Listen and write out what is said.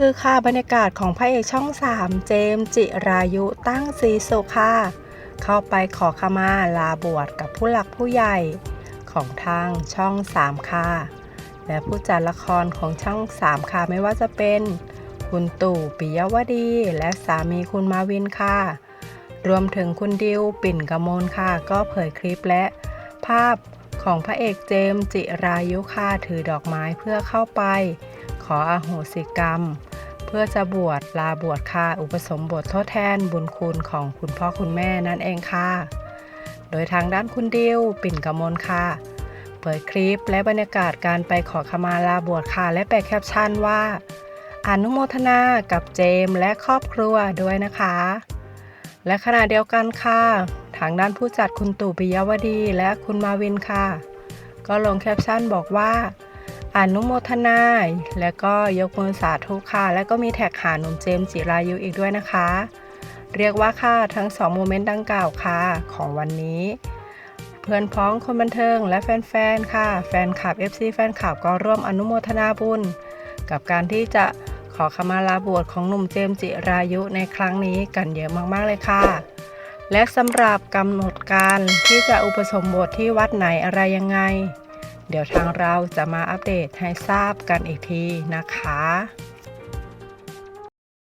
คือค่ะบรรยากาศของพระเอกช่อง 3 เจมส์จิรายุตั้งศรีสุขค่ะเข้าไปขอขมาลาบวชกับผู้หลักผู้ใหญ่ของทางช่อง 3 ค่ะ และผู้จัดละครของช่อง 3 ค่ะ ไม่ว่าจะเป็นคุณตู่ปิยวดี และสามีคุณมาวินค่ะ รวมถึงคุณดิวปิ่นกมลค่ะ ก็เผยคลิปและภาพของพระเอกเจมส์จิรายุค่ะถือดอกไม้เพื่อเข้าไป ขออโหสิกรรม เพื่อจะบวชลาบวชค่ะอุปสมบททดแทนบุญคุณของคุณพ่อคุณแม่นั่นเองค่ะ โดยทางด้านคุณดิวปิ่นกมลค่ะ เปิดคลิปและบรรยากาศการไปขอขมาลาบวชค่ะ และแปะแคปชั่นว่าอนุโมทนากับเจมและครอบครัวด้วยนะคะ และขณะเดียวกันค่ะ ทางด้านผู้จัดคุณตู่ปิยวดีและคุณมาวินค่ะ ก็ลงแคปชั่นบอกว่า อนุโมทนา และก็ยกมือสาธุค่ะ และก็มีแท็กหาหนุ่มเจมส์จิรายุอีกด้วยนะคะ เรียกว่าค่ะทั้งสองโมเมนต์ดังกล่าวค่ะของวันนี้ เพื่อนพ้องคนบันเทิงและแฟนๆค่ะ แฟนคลับ FC แฟนคลับก็ร่วมอนุโมทนาบุญ กับการที่จะขอขมาลาบวชของหนุ่มเจมส์จิรายุในครั้งนี้กันเยอะมากๆเลยค่ะและสำหรับกำหนดการที่จะอุปสมบทที่วัดไหนอะไรยังไง เดี๋ยวทางเราจะมาอัปเดตให้ทราบกันอีกทีนะคะ